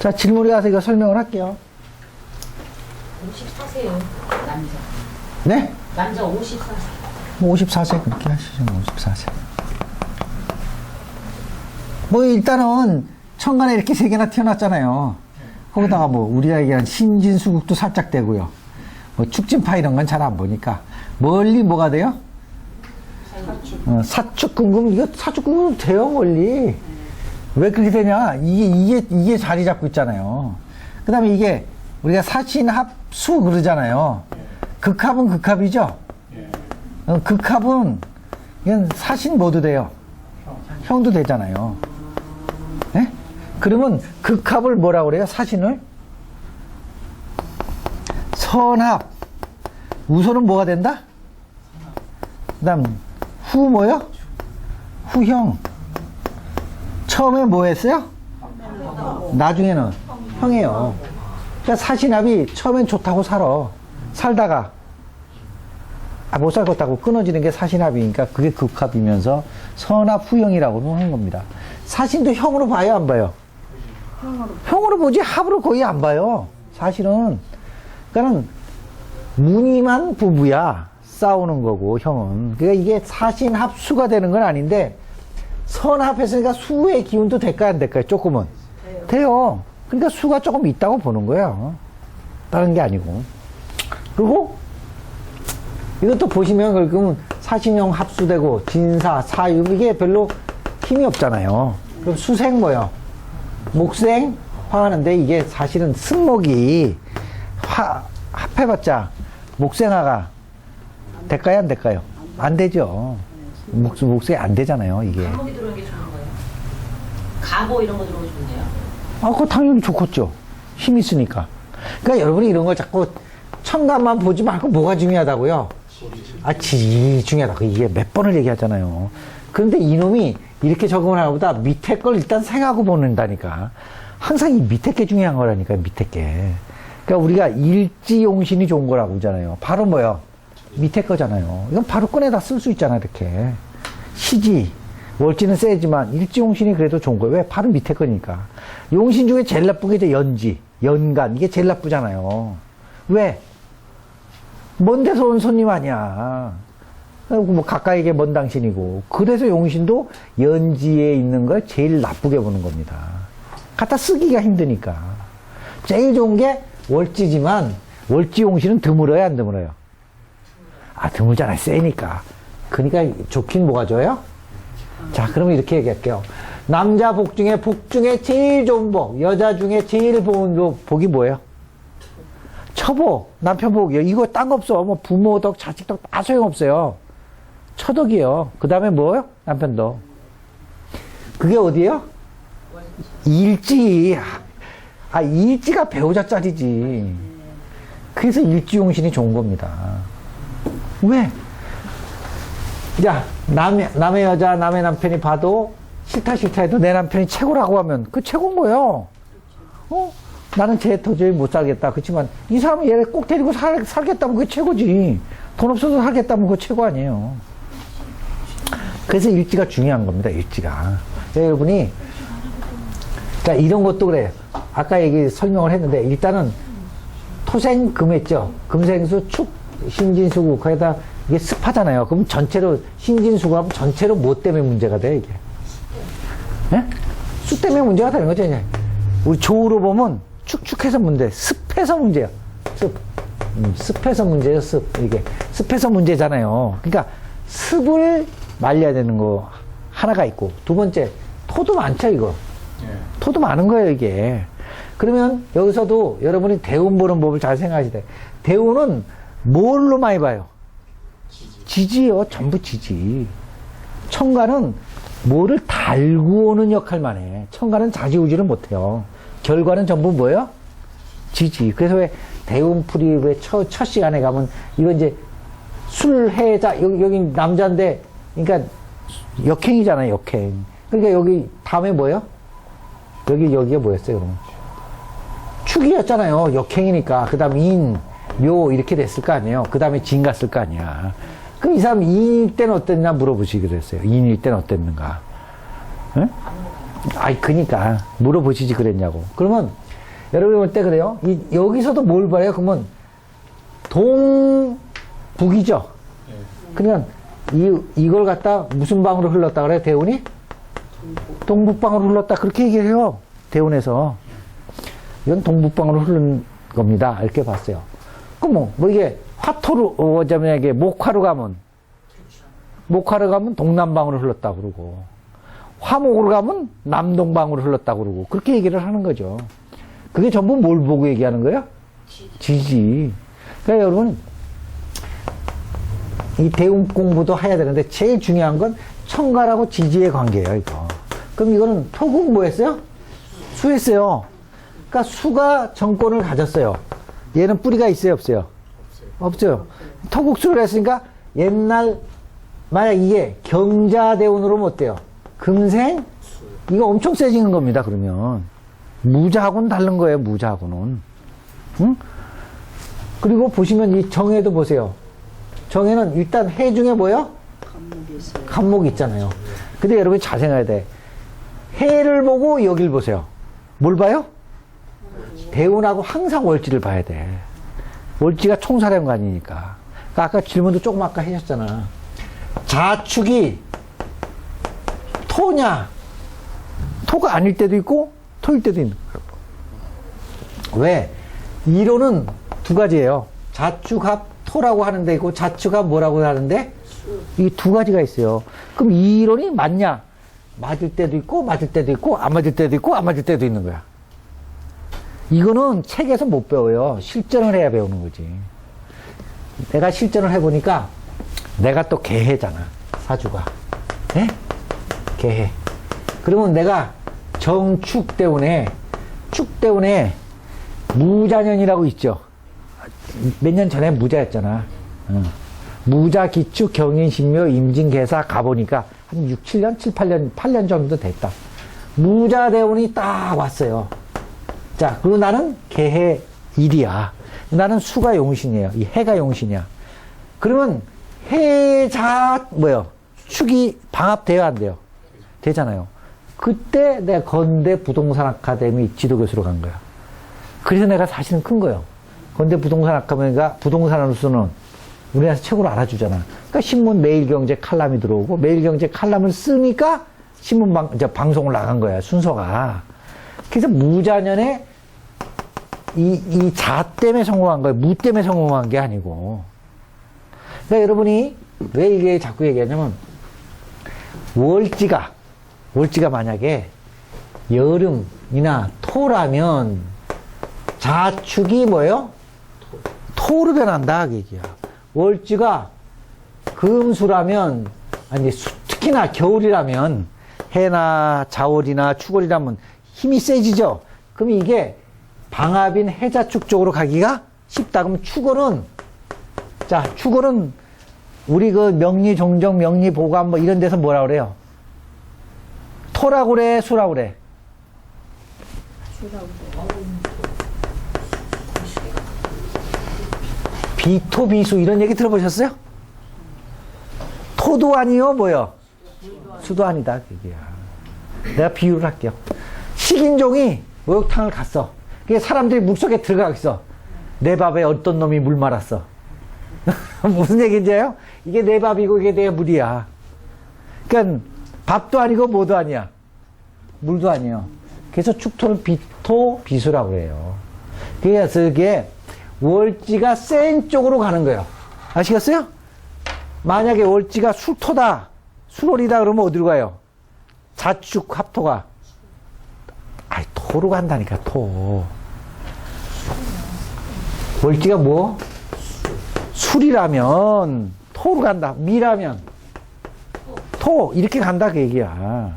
자, 질문에 가서 이거 설명을 할게요. 54세요. 남자. 네? 남자 54세. 뭐 54세 그렇게 하시죠. 뭐 54세. 뭐 일단은 천간에 이렇게 세 개나 태어났잖아요. 거기다가 뭐 우리가 얘기한 신진수국도 살짝 되고요. 뭐 축진파 이런 건 잘 안 보니까 멀리 뭐가 돼요? 어, 사축궁금 이거 사축궁금 돼요 멀리. 왜 그렇게 되냐? 이게 이게 이게 자리 잡고 있잖아요. 그 다음에 이게 우리가 사신 합수 그러잖아요. 극합은 극합이죠. 어, 극합은 이건 사신 모두 돼요. 형도 되잖아요. 네? 그러면 극합을 뭐라고 그래요? 사신을? 선합. 우선은 뭐가 된다? 그 다음, 후 뭐요? 후형. 처음에 뭐 했어요? 나중에는 형이에요. 그러니까 사신합이 처음엔 좋다고 살아. 살다가 아, 못 살겠다고 끊어지는 게 사신합이니까 그게 극합이면서 선합 후형이라고 하는 겁니다. 사신도 형으로 봐요, 안 봐요? 형으로 보지 합으로 거의 안 봐요. 사실은. 그러니까는 무늬만 부부야. 싸우는 거고, 형은. 그러니까 이게 사신 합수가 되는 건 아닌데, 선합했으니까 수의 기운도 될까요, 안 될까요? 조금은. 돼요. 그러니까 수가 조금 있다고 보는 거예요. 다른 게 아니고. 그리고 이것도 보시면 그러면 사신형 합수되고 진사, 사유 이게 별로 힘이 없잖아요. 그럼 수생 뭐요? 목생 화하는데 이게 사실은 승목이 화 합해봤자 목생화가 될까요 안 될까요? 안 되죠. 목 목생이 안 되잖아요 이게. 감옥이 들어오는 게 좋은 거예요. 가보 이런 거 들어오면 좋은데요. 아, 그거 당연히 좋겠죠. 힘 있으니까. 그러니까 여러분이 이런 걸 자꾸 청감만 보지 말고 뭐가 중요하다고요? 아, 지 중요하다고. 이게 몇 번을 얘기하잖아요. 그런데 이놈이 이렇게 적응을 하보다 밑에 걸 일단 생각하고 보는다니까. 항상 이 밑에 게 중요한 거라니까, 밑에 게. 그러니까 우리가 일지용신이 좋은 거라고 그러잖아요. 바로 뭐요? 밑에 거잖아요. 이건 바로 꺼내다 쓸 수 있잖아, 이렇게. 시지. 월지는 세지만 일지용신이 그래도 좋은 거예요. 왜? 바로 밑에 거니까. 용신 중에 제일 나쁜 게 이제 연지, 연간. 이게 제일 나쁘잖아요. 왜? 먼 데서 온 손님 아니야. 뭐 가까이게 먼 당신이고. 그래서 용신도 연지에 있는 걸 제일 나쁘게 보는 겁니다. 갖다 쓰기가 힘드니까. 제일 좋은 게 월지지만 월지 용신은 드물어요, 안 드물어요? 아, 드물잖아요. 세니까. 그러니까 좋긴 뭐가 좋아요? 자, 그러면 이렇게 얘기할게요. 남자 복 중에 복 중에 제일 좋은 복, 여자 중에 제일 좋은 복- 복이 뭐예요? 처복, 남편 복이요. 이거 딴 거 없어. 뭐 부모 덕, 자식 덕 다 소용없어요. 처덕이요. 그 다음에 뭐요? 남편 덕. 그게 어디예요? 일지. 아, 일지가 배우자 짤이지. 그래서 일지용신이 좋은 겁니다. 왜? 야, 남의, 남의 여자, 남의 남편이 봐도 싫다 싫다 해도 내 남편이 최고라고 하면 그 최고인 거예요. 어? 나는 쟤 도저히 못 살겠다. 그렇지만 이 사람은 얘를 꼭 데리고 살, 살겠다면 그게 최고지. 돈 없어서 살겠다면 그거 최고 아니에요. 그래서 일지가 중요한 겁니다. 일지가. 여러분이 자 이런 것도 그래요. 아까 얘기 설명을 했는데 일단은 토생 금했죠. 금생수 축 신진수구 거기다 이게 습하잖아요. 그럼 전체로 신진수구 하면 전체로 뭐 때문에 문제가 돼 이게? 예? 수 때문에 문제가 되는 거죠. 이제. 우리 조우로 보면 축축해서 문제, 습해서 문제야. 습. 음, 습해서 문제예요. 습. 이게 습해서 문제잖아요. 그러니까 습을 말려야 되는 거 하나가 있고 두 번째 토도 많죠 이거. 토도 많은 거예요, 이게. 그러면 여기서도 여러분이 대운 보는 법을 잘 생각하셔야 돼. 대운은 뭘로 많이 봐요? 지지 요. 전부 지지. 청가는 뭐를 달고 오는 역할만 해. 청가는 자지우지를 못해요. 결과는 전부 뭐예요? 지지. 그래서 왜 대운풀이 왜 첫, 첫 시간에 가면 이거 이제 술해자, 여기, 여기 남자인데, 그러니까 역행이잖아요, 역행. 그러니까 여기 다음에 뭐예요? 여기, 여기가 뭐였어요, 그러면? 축이었잖아요. 역행이니까. 그 다음 인, 묘, 이렇게 됐을 거 아니에요. 그 다음에 진 갔을 거 아니야. 그럼 이 사람 인일 때는 어땠냐 물어보시기로 했어요. 인일 때는 어땠는가. 응? 아이, 그니까. 물어보시지 그랬냐고. 그러면, 여러분이 볼 때 그래요? 이, 여기서도 뭘 봐요? 그러면, 동북이죠? 그러면, 이, 이걸 갖다 무슨 방으로 흘렀다 그래요? 대운이? 동북방으로 흘렀다. 그렇게 얘기해요. 대운에서. 이건 동북방으로 흐른 겁니다. 이렇게 봤어요. 뭐, 뭐 이게 화토로, 어, 어쩌면 이게 목화로 가면, 목화로 가면 동남방으로 흘렀다 그러고, 화목으로 가면 남동방으로 흘렀다 그러고, 그렇게 얘기를 하는 거죠. 그게 전부 뭘 보고 얘기하는 거예요? 지지. 그러니까 여러분, 이 대운 공부도 해야 되는데, 제일 중요한 건 청가라고 지지의 관계예요, 이거. 그럼 이거는 토국 뭐 했어요? 수했어요. 그러니까 수가 정권을 가졌어요. 얘는 뿌리가 있어요, 없어요? 없어요. 토국수를 했으니까 옛날 만약 이게 경자대운으로 면 어때요? 금생? 이거 엄청 세지는 겁니다, 그러면. 무자하고는 다른 거예요, 무자하고는. 응? 그리고 보시면 이 정해도 보세요. 정해는 일단 해 중에 뭐요? 간목이 있잖아요. 근데 여러분이 잘 생각해야 돼. 해를 보고 여길 보세요. 뭘 봐요? 대운하고 항상 월지를 봐야 돼. 월지가 총사령관이니까. 그러니까 아까 질문도 조금 아까 하셨잖아. 자축이 토냐? 토가 아닐 때도 있고 토일 때도 있는. 왜? 이론은 두 가지예요. 자축합 토라고 하는 데 있고 자축합 뭐라고 하는데 이 두 가지가 있어요. 그럼 이 이론이 맞냐? 맞을 때도 있고 맞을 때도 있고 안 맞을 때도 있고 안 맞을 때도 있는 거야. 이거는 책에서 못 배워요. 실전을 해야 배우는 거지. 내가 실전을 해보니까 내가 또 개해잖아. 사주가. 예? 개해. 그러면 내가 정축 때문에 축 때문에 무자년이라고 있죠. 몇 년 전에 무자였잖아. 응. 무자, 기축, 경인, 신묘, 임진, 개사 가보니까 한 6, 7년, 7, 8년, 8년 정도 됐다. 무자 대운이 딱 왔어요. 자, 그리고 나는 개해 일이야. 나는 수가 용신이에요. 이 해가 용신이야. 그러면 해자, 뭐요? 축이 방합돼야 안 돼요? 되잖아요. 그때 내가 건대 부동산 아카데미 지도 교수로 간 거야. 그래서 내가 사실은 큰 거예요. 건대 부동산 아카데미가 부동산으로서는 우리나라에서 최고로 알아주잖아. 그러니까 신문 매일경제 칼럼이 들어오고 매일경제 칼럼을 쓰니까 신문 방, 방송을 나간 거야, 순서가. 그래서 무자년에 이, 이 자 때문에 성공한 거예요. 무 때문에 성공한 게 아니고. 그러니까 여러분이 왜 이게 자꾸 얘기하냐면, 월지가, 월지가 만약에 여름이나 토라면 자축이 뭐예요? 토로 변한다, 그 얘기야. 월지가 금수라면, 아니, 수- 특히나 겨울이라면, 해나 자월이나 추월이라면 힘이 세지죠? 그럼 이게 방합인 해자축 쪽으로 가기가 쉽다. 그럼 축월은, 자, 축월은 우리 그 명리 종정, 명리 보관 뭐 이런 데서 뭐라 그래요? 토라고 그래, 수라고 그래? 비토, 비수 이런 얘기 들어보셨어요? 토도 아니요, 뭐요? 수도 아니다, 그게야. 내가 비유를 할게요. 식인종이 목욕탕을 갔어. 사람들이 물속에 들어가겠어. 내 밥에 어떤 놈이 물 말았어. 무슨 얘기인지 알아요? 이게 내 밥이고 이게 내 물이야. 그러니까 밥도 아니고 뭐도 아니야. 물도 아니에요. 그래서 축토는 비토, 비수라고 해요. 그래서 이게 월지가 센 쪽으로 가는 거예요. 아시겠어요? 만약에 월지가 수토다, 수월이다 그러면 어디로 가요? 자축 합토가. 아이, 토로 간다니까, 토. 월지가 뭐? 술이라면 토로 간다. 미라면 토. 이렇게 간다, 그 얘기야.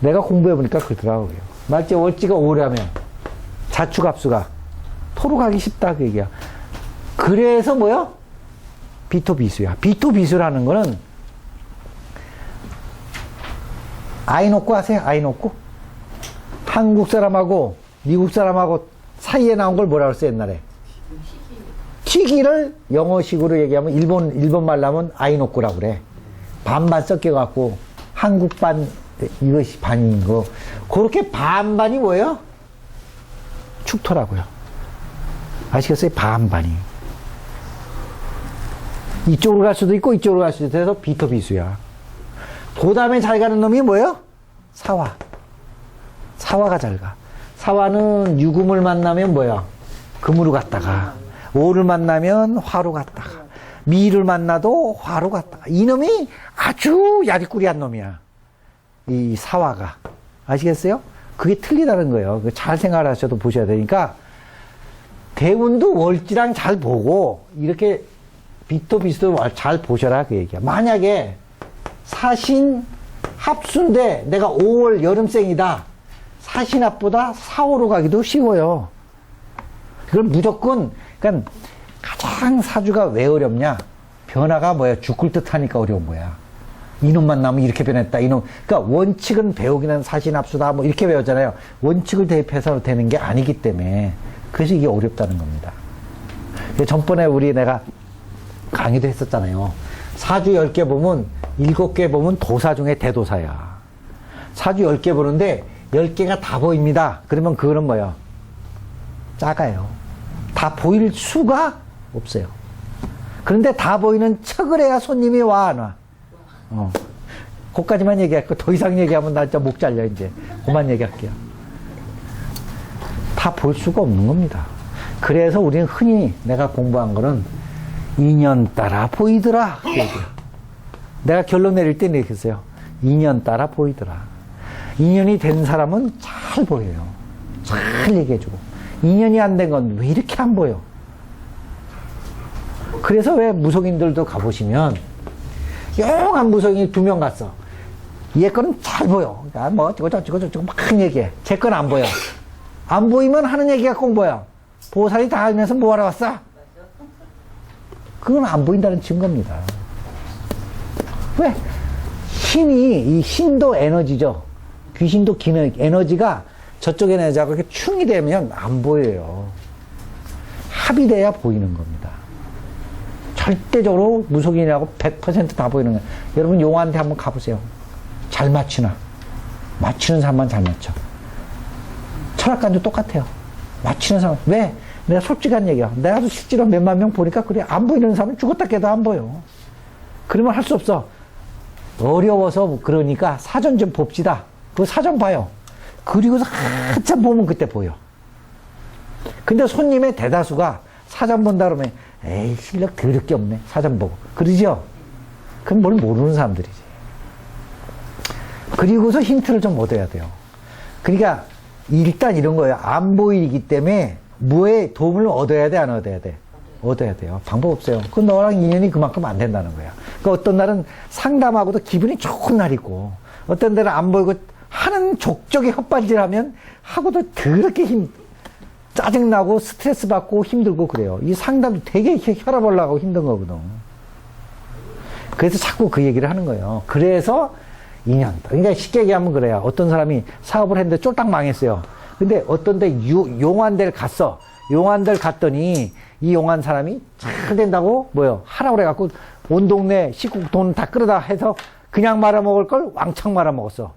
내가 공부해 보니까 그러더라고요. 말째 월지가 오라면 자축 합수가 토로 가기 쉽다, 그 얘기야. 그래서 뭐요? 비토 비수야. 비토 비수라는 거는 아이 놓고 하세요. 아이 놓고. 한국 사람하고 미국 사람하고 사이에 나온 걸 뭐라 그랬어 옛날에? 튀기를 영어식으로 얘기하면 일본 일본 말로 하면 아이노꾸라고 그래. 반반 섞여 갖고 한국 반 이것이 반인 거. 그렇게 반반이 뭐예요? 축토라고요. 아시겠어요? 반반이. 이쪽으로 갈 수도 있고 이쪽으로 갈 수도 있고 해서 비토 비수야. 그잘 가는 놈이 뭐예요? 사화. 사화가 잘 가. 사화는 유금을 만나면 뭐야? 금으로 갔다가 오를 만나면 화로 갔다가 미를 만나도 화로 갔다가 이놈이 아주 야리꾸리한 놈이야. 이 사화가 아시겠어요? 그게 틀리다는 거예요. 그잘 생각하셔도 보셔야 되니까 대운도 월지랑 잘 보고 이렇게 비토 비스도 잘 보셔라 그 얘기야. 만약에 사신 합수인데 내가 5월 여름생이다. 사신합보다 4호로 가기도 쉬워요. 그걸 무조건 그러니까 가장 사주가 왜 어렵냐? 변화가 뭐야? 죽을 듯 하니까 어려운 거야. 이놈만 나면 이렇게 변했다. 이놈. 그러니까 원칙은 배우기는 사신합수다. 뭐 이렇게 배웠잖아요. 원칙을 대입해서 되는 게 아니기 때문에 그래서 이게 어렵다는 겁니다. 전번에 우리 내가 강의도 했었잖아요. 사주 10개 보면 7개 보면 도사 중에 대도사야. 사주 10개 보는데 10개가 다 보입니다. 그러면 그거는 뭐야? 작아요. 다 보일 수가 없어요. 그런데 다 보이는 척을 해야 손님이 와, 안 와? 어. 거기까지만 얘기할게요. 더 이상 얘기하면 나 진짜 목 잘려, 이제. 그만 얘기할게요. 다 볼 수가 없는 겁니다. 그래서 우리는 흔히 내가 공부한 거는 인연 따라 보이더라. 내가 결론 내릴 때 이렇게 했어요. 인연 따라 보이더라. 인연이 된 사람은 잘 보여요. 잘 얘기해주고. 인연이 안 된 건 왜 이렇게 안 보여? 그래서 왜 무속인들도 가보시면, 용한 무속인이 두 명 갔어. 얘 거는 잘 보여. 그러니까 뭐, 어쩌고 저쩌고 저쩌고 막 얘기해. 제 건 안 보여. 안 보이면 하는 얘기가 꼭 뭐야? 보살이 다 알면서 뭐하러 왔어? 그건 안 보인다는 증거입니다. 왜? 신이, 이 신도 에너지죠. 귀신도 기능, 에너지가 저쪽 에너지하고 이렇게 충이 되면 안 보여요. 합이 돼야 보이는 겁니다. 절대적으로 무속인이라고 100%다 보이는 거예요. 여러분 용한테 한번 가보세요. 잘 맞추나? 맞추는 사람만 잘 맞춰. 철학관도 똑같아요. 맞추는 사람. 왜? 내가 솔직한 얘기야. 내가 실제로 몇만 명 보니까 그래. 안 보이는 사람은 죽었다 깨도 안 보여. 그러면 할 수 없어. 어려워서 그러니까 사전 좀 봅시다. 그 사전 봐요. 그리고서 한참 보면 그때 보여. 근데 손님의 대다수가 사전 본다 그러면 에이 실력 더럽게 없네. 사전 보고. 그러죠? 그럼 뭘 모르는 사람들이지. 그리고서 힌트를 좀 얻어야 돼요. 그러니까 일단 이런 거예요. 안 보이기 때문에 무에 도움을 얻어야 돼, 안 얻어야 돼? 얻어야 돼요. 방법 없어요. 그 너랑 인연이 그만큼 안 된다는 거야. 그 어떤 날은 상담하고도 기분이 좋은 날 있고, 어떤 날은 안 보이고 하는 족적이 헛발질하면 하고도 더럽게 힘, 짜증나고 스트레스 받고 힘들고 그래요. 이 상담도 되게 혈압 올라가고 힘든 거거든. 그래서 자꾸 그 얘기를 하는 거예요. 그래서 인연. 그러니까 쉽게 얘기하면 그래요. 어떤 사람이 사업을 했는데 쫄딱 망했어요. 근데 어떤 데 유- 용환대를 갔어. 용환대를 갔더니 이 용한 사람이 잘 된다고 뭐요 하라고 그래갖고 온 동네 식구 돈 다 끌어다 해서 그냥 말아먹을 걸 왕창 말아먹었어.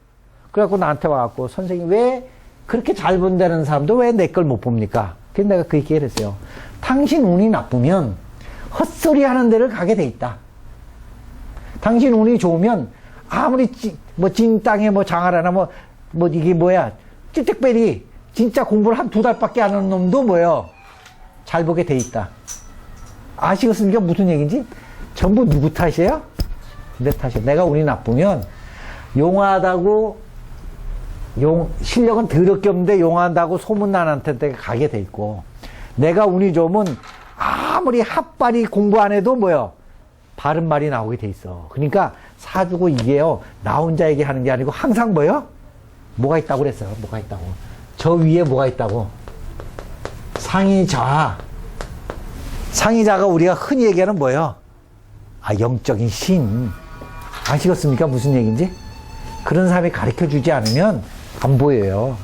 그래갖고 나한테 와갖고 선생님 왜 그렇게 잘 본다는 사람도 왜 내 걸 못 봅니까? 그래서 내가 그 얘기를 했어요. 당신 운이 나쁘면 헛소리 하는 데를 가게 돼 있다. 당신 운이 좋으면 아무리 찌, 뭐 진땅에 뭐 장하라나 뭐, 뭐 이게 뭐야 찌뜩베리 진짜 공부를 한 두 달밖에 안 하는 놈도 뭐요 잘 보게 돼 있다. 아시겠습니까? 무슨 얘기인지? 전부 누구 탓이에요? 내 탓이에요. 내가 운이 나쁘면 용하다고 용, 실력은 더럽게 없는데 용한다고 소문난한테 가게 돼 있고, 내가 운이 좋으면 아무리 핫발이 공부 안 해도 뭐요? 바른 말이 나오게 돼 있어. 그러니까 사주고 이게요, 나 혼자 얘기하는 게 아니고 항상 뭐요? 뭐가 있다고 그랬어요. 뭐가 있다고. 저 위에 뭐가 있다고. 상의자. 상의자가 우리가 흔히 얘기하는 뭐예요? 아, 영적인 신. 아시겠습니까? 무슨 얘기인지? 그런 사람이 가르쳐 주지 않으면 안 보여요.